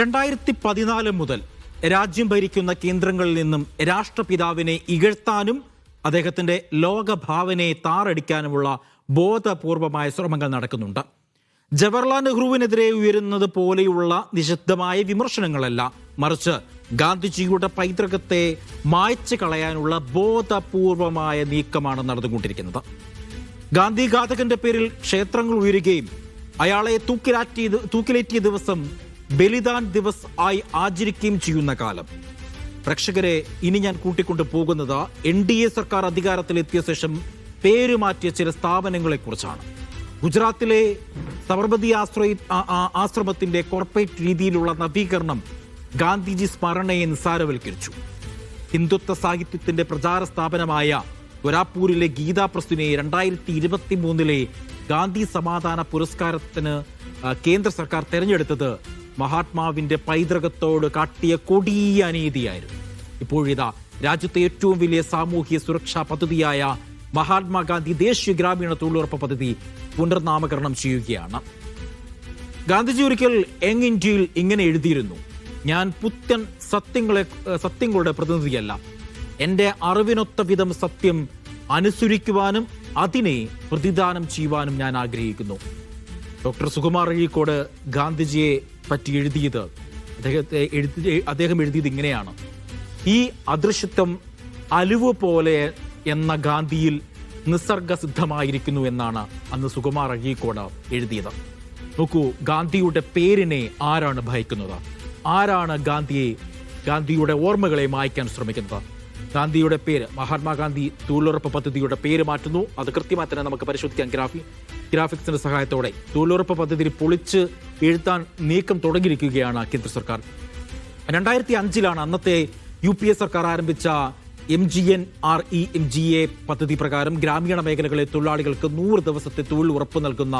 രണ്ടായിരത്തി പതിനാല് മുതൽ രാജ്യം ഭരിക്കുന്ന കേന്ദ്രങ്ങളിൽ നിന്നും രാഷ്ട്രപിതാവിനെ ഇകഴ്ത്താനും അദ്ദേഹത്തിന്റെ ലോകഭാവനയെ താറടിക്കാനുമുള്ള ബോധപൂർവമായ ശ്രമങ്ങൾ നടക്കുന്നുണ്ട്. ജവഹർലാൽ നെഹ്റുവിനെതിരെ ഉയരുന്നത് പോലെയുള്ള നിശബ്ദമായ വിമർശനങ്ങളല്ല മറിച്ച് ഗാന്ധിജിയുടെ പൈതൃകത്തെ മായ്ച്ചു കളയാനുള്ള ബോധപൂർവമായ നീക്കമാണ് നടന്നുകൊണ്ടിരിക്കുന്നത്. ഗാന്ധി ഘാതകന്റെ പേരിൽ ക്ഷേത്രങ്ങൾ ഉയരുകയും അയാളെ തൂക്കിലാറ്റിയ തൂക്കിലേറ്റിയ ദിവസം ബലിദാൻ ദിവസ് ആയി ആചരിക്കുകയും ചെയ്യുന്ന കാലം. പ്രേക്ഷകരെ ഇനി ഞാൻ കൂട്ടിക്കൊണ്ടു പോകുന്നത് എൻ ഡി എ സർക്കാർ അധികാരത്തിലെത്തിയ ശേഷം പേര് മാറ്റിയ ചില സ്ഥാപനങ്ങളെ കുറിച്ചാണ് ഗുജറാത്തിലെ സബർമതി ആശ്രയി ആശ്രമത്തിന്റെ കോർപ്പറേറ്റ് രീതിയിലുള്ള നവീകരണം ഗാന്ധിജി സ്മരണയെ നിസ്സാരവൽക്കരിച്ചു. ഹിന്ദുത്വ സാഹിത്യത്തിന്റെ പ്രചാര സ്ഥാപനമായ ഗൊരാപ്പൂരിലെ ഗീതാ പ്രസ്തുനെ രണ്ടായിരത്തി ഇരുപത്തി മൂന്നിലെ ഗാന്ധി സമാധാന പുരസ്കാരത്തിന് കേന്ദ്ര സർക്കാർ തെരഞ്ഞെടുത്തത് മഹാത്മാവിന്റെ പൈതൃകത്തോട് കാട്ടിയ കൊടിയ അനീതിയായിരുന്നു. ഇപ്പോഴിതാ രാജ്യത്തെ ഏറ്റവും വലിയ സാമൂഹ്യ സുരക്ഷാ പദ്ധതിയായ മഹാത്മാഗാന്ധി ദേശീയ ഗ്രാമീണ തൊഴിലുറപ്പ് പദ്ധതി പുനർനാമകരണം ചെയ്യുകയാണ്. ഗാന്ധിജി ഒരിക്കൽ യങ് ഇന്ത്യയിൽ ഇങ്ങനെ എഴുതിയിരുന്നു. ഞാൻ പുത്തൻ സത്യങ്ങളെ സത്യങ്ങളുടെ പ്രതിനിധിയല്ല. എന്റെ അറിവിനൊത്ത വിധം സത്യം അനുസരിക്കുവാനും അതിനെ പ്രതിദാനം ചെയ്യുവാനും ഞാൻ ആഗ്രഹിക്കുന്നു. ഡോക്ടർ സുകുമാർ അഴീക്കോട് ഗാന്ധിജിയെ പറ്റി എഴുതിയത്. അദ്ദേഹത്തെ എഴുതി അദ്ദേഹം എഴുതിയത് ഇങ്ങനെയാണ്. ഈ അദൃശ്യത്വം അലുവ് പോലെ എന്ന ഗാന്ധിയിൽ നിസർഗസിദ്ധമായിരിക്കുന്നു എന്നാണ് അന്ന് സുകുമാർ അഴീക്കോട് എഴുതിയത്. നോക്കൂ ഗാന്ധിയുടെ പേരിനെ ആരാണ് ഭയക്കുന്നത്? ആരാണ് ഗാന്ധിയെ ഗാന്ധിയുടെ ഓർമ്മകളെ മായ്ക്കാൻ ശ്രമിക്കുന്നത്? ഗാന്ധിയുടെ പേര് മഹാത്മാഗാന്ധി തൊഴിലുറപ്പ് പദ്ധതിയുടെ പേര് മാറ്റുന്നു. അത് കൃത്യമായി തന്നെ നമുക്ക് പരിശോധിക്കാം ഗ്രാഫി. ഗ്രാഫിക്സിന്റെ സഹായത്തോടെ തൊഴിലുറപ്പ് പദ്ധതി പൊളിച്ച് എഴുത്താൻ നീക്കം തുടങ്ങിയിരിക്കുകയാണ് കേന്ദ്ര സർക്കാർ. രണ്ടായിരത്തി അഞ്ചിലാണ് അന്നത്തെ യു പി എ സർക്കാർ ആരംഭിച്ച M G N R E G A A പദ്ധതി പ്രകാരം ഗ്രാമീണ മേഖലകളിലെ തൊഴിലാളികൾക്ക് നൂറ് ദിവസത്തെ തൊഴിൽ ഉറപ്പ് നൽകുന്ന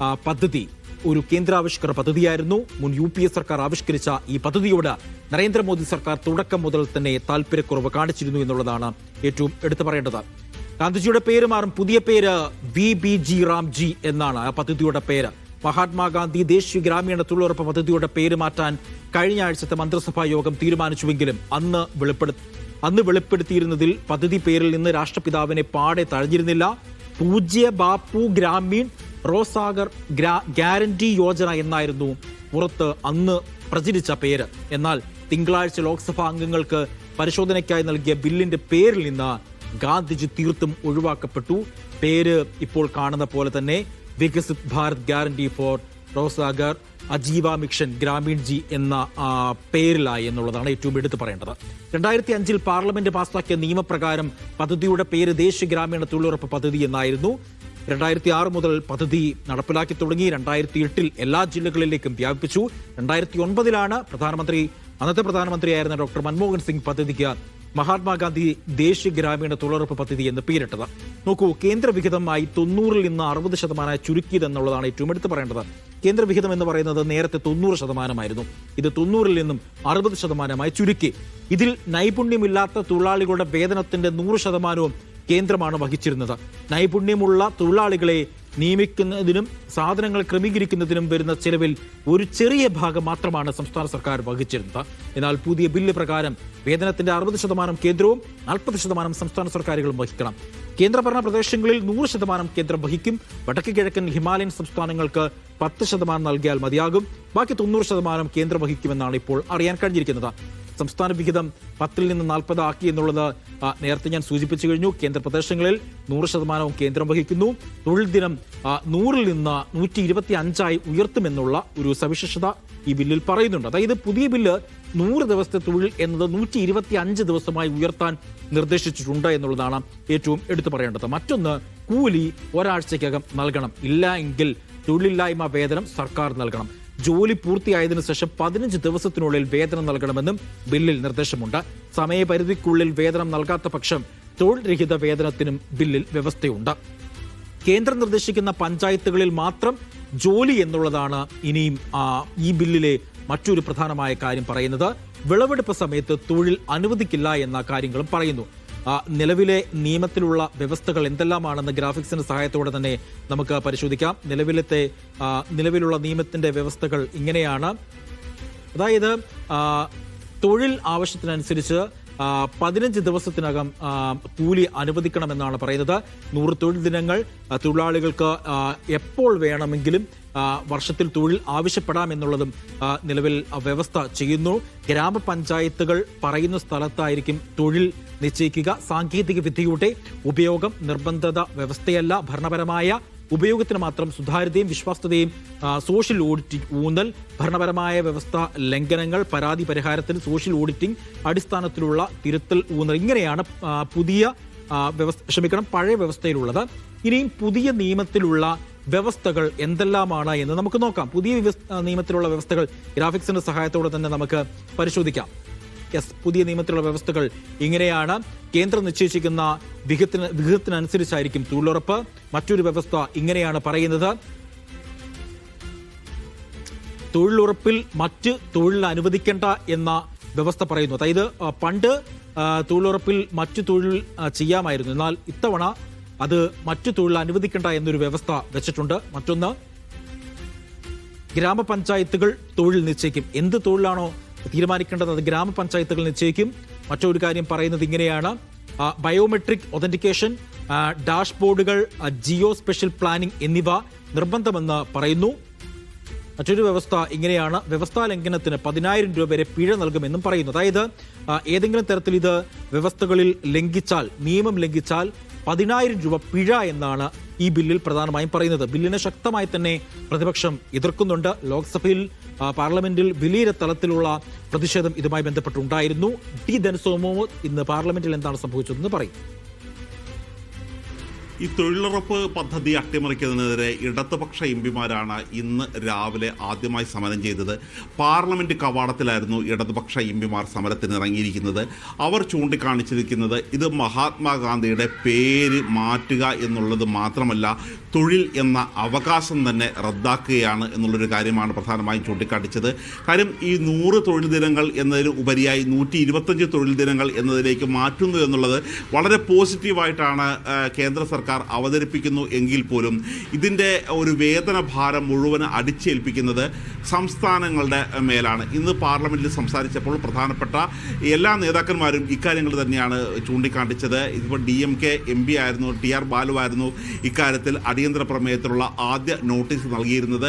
പദ്ധതി ഒരു കേന്ദ്രാവിഷ്കൃത പദ്ധതിയായിരുന്നു. മുൻ യു പി എ സർക്കാർ ആവിഷ്കരിച്ച ഈ പദ്ധതിയോട് നരേന്ദ്രമോദി സർക്കാർ തുടക്കം മുതൽ തന്നെ താല്പര്യക്കുറവ് കാണിച്ചിരുന്നു എന്നുള്ളതാണ് ഏറ്റവും എടുത്തു പറയേണ്ടത്. ഗാന്ധിജിയുടെ പേര് മാറും പുതിയ പേര് വി ബി ജി റാംജി എന്നാണ് ആ പദ്ധതിയുടെ പേര്. മഹാത്മാഗാന്ധി ദേശീയ ഗ്രാമീണ തൊഴിലുറപ്പ് പദ്ധതിയുടെ പേര് മാറ്റാൻ കഴിഞ്ഞ ആഴ്ചത്തെ മന്ത്രിസഭാ യോഗം തീരുമാനിച്ചുവെങ്കിലും അന്ന് വെളിപ്പെടു അന്ന് വെളിപ്പെടുത്തിയിരുന്നതിൽ പദ്ധതി പേരിൽ നിന്ന് രാഷ്ട്രപിതാവിനെ പാടെ തഴഞ്ഞിരുന്നില്ല. പൂജ്യ ബാപ്പു ഗ്രാമീൺ റോസാഗർ ഗ്യാരണ്ടി യോജന എന്നായിരുന്നു പുറത്ത് അന്ന് പ്രചരിച്ച പേര്. എന്നാൽ തിങ്കളാഴ്ച ലോക്സഭാ അംഗങ്ങൾക്ക് പരിശോധനയ്ക്കായി നൽകിയ ബില്ലിന്റെ പേരിൽ നിന്ന് ഗാന്ധിജി തീർത്തും ഒഴിവാക്കപ്പെട്ടു. പേര് ഇപ്പോൾ കാണുന്ന പോലെ തന്നെ Viksit Bharat guarantee for Rozgar Ajeevika mission Gramin G എന്ന പേരിലായി എന്നുള്ളതാണ് ഏറ്റവും എടുത്തു പറയേണ്ടത്. രണ്ടായിരത്തി അഞ്ചിൽ പാർലമെന്റ് പാസാക്കിയ നിയമപ്രകാരം പദ്ധതിയുടെ പേര് ദേശീയ ഗ്രാമീണ തൊഴിലുറപ്പ് പദ്ധതി എന്നായിരുന്നു. രണ്ടായിരത്തി ആറ് മുതൽ പദ്ധതി നടപ്പിലാക്കി തുടങ്ങി രണ്ടായിരത്തി എട്ടിൽ എല്ലാ ജില്ലകളിലേക്കും വ്യാപിപ്പിച്ചു. രണ്ടായിരത്തി ഒൻപതിലാണ് പ്രധാനമന്ത്രി അന്നത്തെ പ്രധാനമന്ത്രിയായിരുന്ന ഡോക്ടർ മൻമോഹൻ സിംഗ് പദ്ധതിക്ക് മഹാത്മാഗാന്ധി ദേശീയ ഗ്രാമീണ തൊഴിലുറപ്പ് പദ്ധതി എന്ന് പേരിട്ടത്. നോക്കൂ കേന്ദ്രവിഹിതമായി തൊണ്ണൂറിൽ നിന്ന് അറുപത് ശതമാനമായി ചുരുക്കിയതെന്നുള്ളതാണ് ഏറ്റവും എടുത്തു പറയേണ്ടത്. കേന്ദ്ര വിഹിതം എന്ന് പറയുന്നത് നേരത്തെ തൊണ്ണൂറ് ശതമാനമായിരുന്നു. ഇത് തൊണ്ണൂറിൽ നിന്നും അറുപത് ശതമാനമായി ചുരുക്കി. ഇതിൽ നൈപുണ്യമില്ലാത്ത തൊഴിലാളികളുടെ വേതനത്തിന്റെ നൂറ് ശതമാനവും കേന്ദ്രമാണ് വഹിച്ചിരുന്നത്. നൈപുണ്യമുള്ള തൊഴിലാളികളെ നിയമിക്കുന്നതിനും സാധനങ്ങൾ ക്രമീകരിക്കുന്നതിനും വരുന്ന ചെലവിൽ ഒരു ചെറിയ ഭാഗം മാത്രമാണ് സംസ്ഥാന സർക്കാർ വഹിച്ചിരുന്നത്. എന്നാൽ പുതിയ ബില്ല് പ്രകാരം വേതനത്തിന്റെ അറുപത് ശതമാനം കേന്ദ്രവും നാൽപ്പത് ശതമാനം സംസ്ഥാന സർക്കാരുകളും വഹിക്കണം. കേന്ദ്രഭരണ പ്രദേശങ്ങളിൽ നൂറ് ശതമാനം കേന്ദ്രം വഹിക്കും. വടക്ക് കിഴക്കൻ ഹിമാലയൻ സംസ്ഥാനങ്ങൾക്ക് പത്ത് ശതമാനം നൽകിയാൽ മതിയാകും. ബാക്കി തൊണ്ണൂറ് ശതമാനം കേന്ദ്രം വഹിക്കുമെന്നാണ് ഇപ്പോൾ അറിയാൻ കഴിഞ്ഞിരിക്കുന്നത്. സംസ്ഥാന വിഹിതം പത്തിൽ നിന്ന് നാൽപ്പതാക്കി എന്നുള്ളത് നേരത്തെ ഞാൻ സൂചിപ്പിച്ചു കഴിഞ്ഞു. കേന്ദ്രപ്രദേശങ്ങളിൽ നൂറ് ശതമാനവും കേന്ദ്രം വഹിക്കുന്നു. തൊഴിൽ ദിനം നൂറിൽ നിന്ന് നൂറ്റി ഇരുപത്തി അഞ്ചായി ഉയർത്തുമെന്നുള്ള ഒരു സവിശേഷത ഈ ബില്ലിൽ പറയുന്നുണ്ട്. അതായത് പുതിയ ബില്ല് നൂറ് ദിവസത്തെ തൊഴിൽ എന്നത് നൂറ്റി ഇരുപത്തി അഞ്ച് ദിവസമായി ഉയർത്താൻ നിർദ്ദേശിച്ചിട്ടുണ്ട് എന്നുള്ളതാണ് ഏറ്റവും എടുത്തു പറയേണ്ടത്. മറ്റൊന്ന് കൂലി ഒരാഴ്ചയ്ക്കകം നൽകണം. ഇല്ല എങ്കിൽ തൊഴിലില്ലായ്മ വേതനം സർക്കാർ നൽകണം. ജോലി പൂർത്തിയായതിനു ശേഷം പതിനഞ്ച് ദിവസത്തിനുള്ളിൽ വേതനം നൽകണമെന്നും ബില്ലിൽ നിർദ്ദേശമുണ്ട്. സമയപരിധിക്കുള്ളിൽ വേതനം നൽകാത്ത പക്ഷം തൊഴിൽ രഹിത വേതനത്തിനും ബില്ലിൽ വ്യവസ്ഥയുണ്ട്. കേന്ദ്രം നിർദ്ദേശിക്കുന്ന പഞ്ചായത്തുകളിൽ മാത്രം ജോലി എന്നുള്ളതാണ് ഇനിയും ഈ ബില്ലിലെ മറ്റൊരു പ്രധാനമായ കാര്യം പറയുന്നത്. വിളവെടുപ്പ് സമയത്ത് തൊഴിൽ അനുവദിക്കില്ല എന്ന കാര്യങ്ങളും പറയുന്നു. നിലവിലെ നിയമത്തിലുള്ള വ്യവസ്ഥകൾ എന്തെല്ലാമാണെന്ന് ഗ്രാഫിക്സിന്റെ സഹായത്തോടെ തന്നെ നമുക്ക് പരിശോധിക്കാം. നിലവിലത്തെ നിലവിലുള്ള നിയമത്തിന്റെ വ്യവസ്ഥകൾ ഇങ്ങനെയാണ്. അതായത് തൊഴിൽ ആവശ്യത്തിനനുസരിച്ച് പതിനഞ്ച് ദിവസത്തിനകം കൂലി അനുവദിക്കണമെന്നാണ് പറയുന്നത്. നൂറ് തൊഴിൽ ദിനങ്ങൾ തൊഴിലാളികൾക്ക് എപ്പോൾ വേണമെങ്കിലും വർഷത്തിൽ തൊഴിൽ ആവശ്യപ്പെടാമെന്നുള്ളതും എന്നുള്ളതും നിലവിൽ വ്യവസ്ഥ ചെയ്യുന്നു. ഗ്രാമപഞ്ചായത്തുകൾ പറയുന്ന സ്ഥലത്തായിരിക്കും തൊഴിൽ നിശ്ചയിക്കുക. സാങ്കേതിക വിദ്യയുടെ ഉപയോഗം നിർബന്ധത വ്യവസ്ഥയല്ല. ഭരണപരമായ ഉപയോഗത്തിന് മാത്രം സുതാര്യതയും വിശ്വാസ്യതയും സോഷ്യൽ ഓഡിറ്റിംഗ് ഊന്നൽ ഭരണപരമായ വ്യവസ്ഥ ലംഘനങ്ങൾ പരാതി പരിഹാരത്തിന് സോഷ്യൽ ഓഡിറ്റിംഗ് അടിസ്ഥാനത്തിലുള്ള തിരുത്തൽ ഊന്നൽ ഇങ്ങനെയാണ് പുതിയ വ്യവസ്ഥ ക്ഷമിക്കണം പഴയ വ്യവസ്ഥയിലുള്ളത്. ഇനിയും പുതിയ നിയമത്തിലുള്ള വ്യവസ്ഥകൾ എന്തെല്ലാമാണ് എന്ന് നമുക്ക് നോക്കാം. പുതിയ നിയമത്തിലുള്ള വ്യവസ്ഥകൾ ഗ്രാഫിക്സിന്റെ സഹായത്തോടെ തന്നെ നമുക്ക് പരിശോധിക്കാം. യെസ് പുതിയ നിയമത്തിലുള്ള വ്യവസ്ഥകൾ ഇങ്ങനെയാണ്. കേന്ദ്രം നിശ്ചയിച്ചിരിക്കുന്ന വിഹിതത്തിന് വിഹിതത്തിനനുസരിച്ചായിരിക്കും തൊഴിലുറപ്പ്. മറ്റൊരു വ്യവസ്ഥ ഇങ്ങനെയാണ് പറയുന്നത്. തൊഴിലുറപ്പിൽ മറ്റ് തൊഴിൽ അനുവദിക്കേണ്ട എന്ന വ്യവസ്ഥ പറയുന്നു. അതായത് പണ്ട് തൊഴിലുറപ്പിൽ മറ്റു തൊഴിൽ ചെയ്യാമായിരുന്നു. എന്നാൽ ഇത്തവണ അത് മറ്റു തൊഴിൽ അനുവദിക്കേണ്ട എന്നൊരു വ്യവസ്ഥ വെച്ചിട്ടുണ്ട്. മറ്റൊന്ന് ഗ്രാമപഞ്ചായത്തുകൾ തൊഴിൽ നിശ്ചയിക്കും. എന്ത് തൊഴിലാണോ തീരുമാനിക്കേണ്ടത് അത് ഗ്രാമപഞ്ചായത്തുകൾ നിശ്ചയിക്കും. മറ്റൊരു കാര്യം പറയുന്നത് ഇങ്ങനെയാണ്. ബയോമെട്രിക് ഒതന്റിക്കേഷൻ ഡാഷ് ഡാഷ്ബോർഡുകൾ ജിയോ സ്പെഷ്യൽ പ്ലാനിംഗ് എന്നിവ നിർബന്ധമെന്ന് പറയുന്നു. മറ്റൊരു വ്യവസ്ഥ ഇങ്ങനെയാണ്. വ്യവസ്ഥാ ലംഘനത്തിന് പതിനായിരം രൂപ വരെ പിഴ നൽകുമെന്നും പറയുന്നു. അതായത് ഏതെങ്കിലും തരത്തിൽ ഇത് വ്യവസ്ഥകളിൽ ലംഘിച്ചാൽ നിയമം ലംഘിച്ചാൽ പതിനായിരം രൂപ പിഴ എന്നാണ് ഈ ബില്ലിൽ പ്രധാനമായും പറയുന്നത്. ബില്ലിനെ ശക്തമായി തന്നെ പ്രതിപക്ഷം എതിർക്കുന്നുണ്ട്. ലോക്സഭയിൽ പാർലമെന്റിൽ വലിയ തലത്തിലുള്ള പ്രതിഷേധം ഇതുമായി ബന്ധപ്പെട്ടുണ്ടായിരുന്നു. ഡി. ധനസോമോ ഇന്ന് പാർലമെന്റിൽ എന്താണ് സംഭവിച്ചതെന്ന് പറയും. ഈ തൊഴിലുറപ്പ് പദ്ധതി അട്ടിമറിക്കുന്നതിനെതിരെ ഇടതുപക്ഷ എം പിമാരാണ് ഇന്ന് രാവിലെ ആദ്യമായി സമരം ചെയ്തത്. പാർലമെന്റ് കവാടത്തിലായിരുന്നു ഇടതുപക്ഷ എം പിമാർ സമരത്തിന് ഇറങ്ങിയിരിക്കുന്നത് അവർ ചൂണ്ടിക്കാണിച്ചിരിക്കുന്നത് ഇത് മഹാത്മാഗാന്ധിയുടെ പേര് മാറ്റുക എന്നുള്ളത് മാത്രമല്ല തൊഴിൽ എന്ന അവകാശം തന്നെ റദ്ദാക്കുകയാണ് എന്നുള്ളൊരു കാര്യമാണ് പ്രധാനമായും ചൂണ്ടിക്കാണിച്ചത്. കാര്യം ഈ നൂറ് തൊഴിൽ ദിനങ്ങൾ എന്നതിന് ഉപരിയായി നൂറ്റി ഇരുപത്തഞ്ച് തൊഴിൽ ദിനങ്ങൾ എന്നതിലേക്ക് മാറ്റുന്നു എന്നുള്ളത് വളരെ പോസിറ്റീവായിട്ടാണ് കേന്ദ്ര സർക്കാർ അവതരിപ്പിക്കുന്നു എങ്കിൽ പോലും ഇതിന്റെ ഒരു വേതന ഭാരം മുഴുവൻ അടിച്ചേൽപ്പിക്കുന്നത് സംസ്ഥാനങ്ങളുടെ മേലാണ്. ഇന്ന് പാർലമെന്റിൽ സംസാരിച്ചപ്പോൾ പ്രധാനപ്പെട്ട എല്ലാ നേതാക്കന്മാരും ഇക്കാര്യങ്ങൾ തന്നെയാണ് ചൂണ്ടിക്കാണിച്ചത്. ഇപ്പോൾ D M K M P ആയിരുന്നു ടി ആർ ബാലു ആയിരുന്നു ഇക്കാര്യത്തിൽ അടിയന്തര പ്രമേയത്തിലുള്ള ആദ്യ നോട്ടീസ് നൽകിയിരുന്നത്.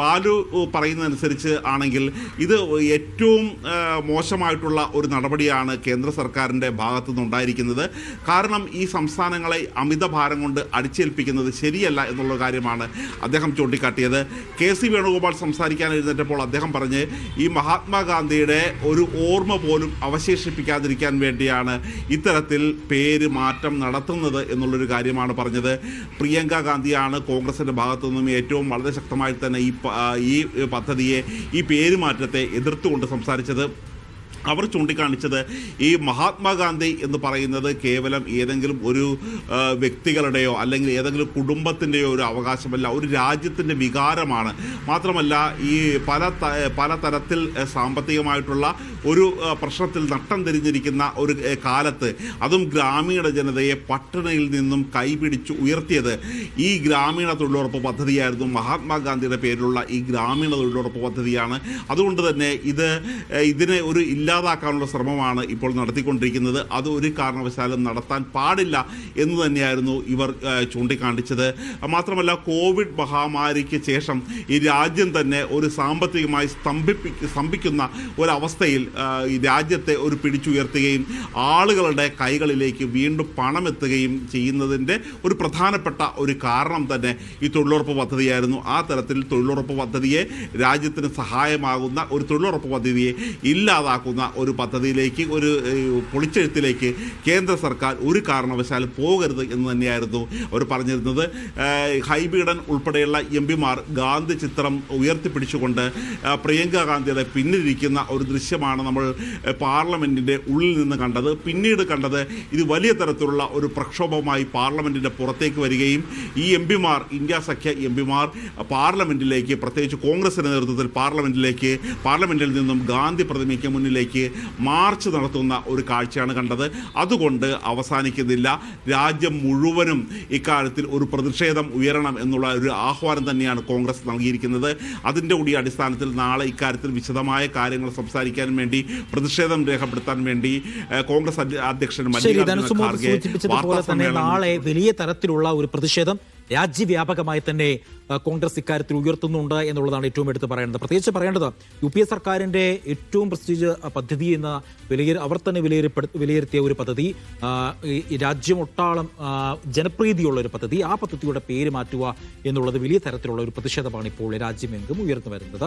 ബാലു പറയുന്നതനുസരിച്ച് ആണെങ്കിൽ ഇത് ഏറ്റവും മോശമായിട്ടുള്ള ഒരു നടപടിയാണ് കേന്ദ്ര സർക്കാരിന്റെ ഭാഗത്തു നിന്നുണ്ടായിരിക്കുന്നത് കാരണം ഈ സംസ്ഥാനങ്ങളെ അമിതഭാരം കൊണ്ട് അടിച്ചേൽപ്പിക്കുന്നത് ശരിയല്ല എന്നുള്ള കാര്യമാണ് അദ്ദേഹം ചൂണ്ടിക്കാട്ടിയത്. കെ സി വേണുഗോപാൽ സംസാരിക്കാൻ അദ്ദേഹം പറഞ്ഞ് ഈ മഹാത്മാഗാന്ധിയുടെ ഒരു ഓർമ്മ പോലും അവശേഷിപ്പിക്കാതിരിക്കാൻ വേണ്ടിയാണ് ഇത്തരത്തിൽ പേര് മാറ്റം നടത്തുന്നത് എന്നുള്ളൊരു കാര്യമാണ് പറഞ്ഞത്. പ്രിയങ്ക ഗാന്ധിയാണ് കോൺഗ്രസിന്റെ ഭാഗത്തു നിന്നും ഏറ്റവും വളരെ ശക്തമായി തന്നെ ഈ ഈ പദ്ധതിയെ ഈ പേരുമാറ്റത്തെ എതിർത്തുകൊണ്ട് സംസാരിച്ചത്. അവർ ചൂണ്ടിക്കാണിച്ചത് ഈ മഹാത്മാഗാന്ധി എന്ന് പറയുന്നത് കേവലം ഏതെങ്കിലും ഒരു വ്യക്തികളുടെയോ അല്ലെങ്കിൽ ഏതെങ്കിലും കുടുംബത്തിന്റെയോ ഒരു അവകാശമല്ല. ഒരു രാജ്യത്തിന്റെ വികാരമാണ്. മാത്രമല്ല ഈ പല പല തരത്തിൽ സാമ്പത്തികമായിട്ടുള്ള ഒരു പ്രശ്നത്തിൽ നട്ടം തിരിഞ്ഞിരിക്കുന്ന ഒരു കാലത്ത് അതും ഗ്രാമീണ ജനതയെ പട്ടിണിയിൽ നിന്നും കൈപിടിച്ച് ഉയർത്തിയത് ഈ ഗ്രാമീണ തൊഴിലുറപ്പ് പദ്ധതിയായിരുന്നു. മഹാത്മാഗാന്ധിയുടെ പേരിലുള്ള ഈ ഗ്രാമീണ തൊഴിലുറപ്പ് പദ്ധതിയാണ്. അതുകൊണ്ട് തന്നെ ഇത് ഇതിനെ ഒരു ഇല്ലാതാക്കാനുള്ള ശ്രമമാണ് ഇപ്പോൾ നടത്തിക്കൊണ്ടിരിക്കുന്നത്. അത് ഒരു കാരണവശാലും നടത്താൻ പാടില്ല എന്ന് തന്നെയായിരുന്നു ഇവർ ചൂണ്ടിക്കാണിച്ചത്. മാത്രമല്ല കോവിഡ് മഹാമാരിക്ക് ശേഷം ഈ രാജ്യം തന്നെ ഒരു സാമ്പത്തികമായി സ്തംഭിപ്പി സ്തംഭിക്കുന്ന ഒരവസ്ഥയിൽ രാജ്യത്തെ ഒരു പിടിച്ചുയർത്തുകയും ആളുകളുടെ കൈകളിലേക്ക് വീണ്ടും പണമെത്തുകയും ചെയ്യുന്നതിന്റെ ഒരു പ്രധാനപ്പെട്ട ഒരു കാരണം തന്നെ ഈ തൊഴിലുറപ്പ് പദ്ധതിയായിരുന്നു. ആ തരത്തിൽ തൊഴിലുറപ്പ് പദ്ധതിയെ രാജ്യത്തിന് സഹായമാകുന്ന ഒരു തൊഴിലുറപ്പ് പദ്ധതിയെ ഇല്ലാതാക്കുന്ന ഒരു പദ്ധതിയിലേക്ക് ഒരു പൊളിച്ചെഴുത്തിലേക്ക് കേന്ദ്ര സർക്കാർ ഒരു കാരണവശാലും പോകരുത് എന്ന് തന്നെയായിരുന്നു അവർ പറഞ്ഞിരുന്നത്. ഹൈബീഡൻ ഉൾപ്പെടെയുള്ള എം പിമാർ ഗാന്ധി ചിത്രം ഉയർത്തിപ്പിടിച്ചുകൊണ്ട് പ്രിയങ്ക ഗാന്ധിയുടെ പിന്നിലിരിക്കുന്ന ഒരു ദൃശ്യമാണ് നമ്മൾ ഏഹ്, പാർലമെന്റിന്റെ ഉള്ളിൽ നിന്ന് കണ്ടത്. പിന്നീട് കണ്ടത് ഇത് വലിയ തരത്തിലുള്ള ഒരു പ്രക്ഷോഭമായി പാർലമെന്റിന്റെ പുറത്തേക്ക് വരികയും ഈ എം പിമാർ ഇന്ത്യ സഖ്യ എം പിമാർ പാർലമെന്റിലേക്ക് പ്രത്യേകിച്ച് കോൺഗ്രസിന്റെ നേതൃത്വത്തിൽ പാർലമെന്റിലേക്ക് പാർലമെന്റിൽ നിന്നും ഗാന്ധി പ്രതിമയ്ക്ക് മുന്നിലേക്ക് മാർച്ച് നടത്തുന്ന ഒരു കാഴ്ചയാണ് കണ്ടത്. അതുകൊണ്ട് അവസാനിക്കുന്നില്ല. രാജ്യം മുഴുവനും ഇക്കാര്യത്തിൽ ഒരു പ്രതിഷേധം ഉയരണം എന്നുള്ള ഒരു ആഹ്വാനം തന്നെയാണ് കോൺഗ്രസ് നൽകിയിരിക്കുന്നത്. അതിന്റെ കൂടി അടിസ്ഥാനത്തിൽ നാളെ ഇക്കാര്യത്തിൽ വിശദമായ കാര്യങ്ങൾ സംസാരിക്കാൻ വേണ്ടി പ്രതിഷേധം രേഖപ്പെടുത്താൻ വേണ്ടി കോൺഗ്രസ് അധ്യക്ഷൻ ശരി മല്ലികാർജുന ഖാർഗെ വാർത്താ തന്നെ നാളെ വലിയ തരത്തിലുള്ള ഒരു പ്രതിഷേധം രാജ്യവ്യാപകമായി തന്നെ കോൺഗ്രസ് ഇക്കാര്യത്തിൽ ഉയർത്തുന്നുണ്ട് എന്നുള്ളതാണ് ഏറ്റവും എടുത്ത് പറയേണ്ടത്. പ്രത്യേകിച്ച് പറയേണ്ടത് യു പി എ സർക്കാരിന്റെ ഏറ്റവും പ്രസ്റ്റീജ് പദ്ധതി എന്ന വിലയിരു അവർ തന്നെ വിലയിരുപ്പെടു വിലയിരുത്തിയ ഒരു പദ്ധതി രാജ്യമൊട്ടാളം ജനപ്രീതിയുള്ള ഒരു പദ്ധതി ആ പദ്ധതിയുടെ പേര് മാറ്റുക എന്നുള്ളത് വലിയ തരത്തിലുള്ള ഒരു പ്രതിഷേധമാണ് ഇപ്പോൾ രാജ്യമെങ്കും ഉയർന്നു വരുന്നത്.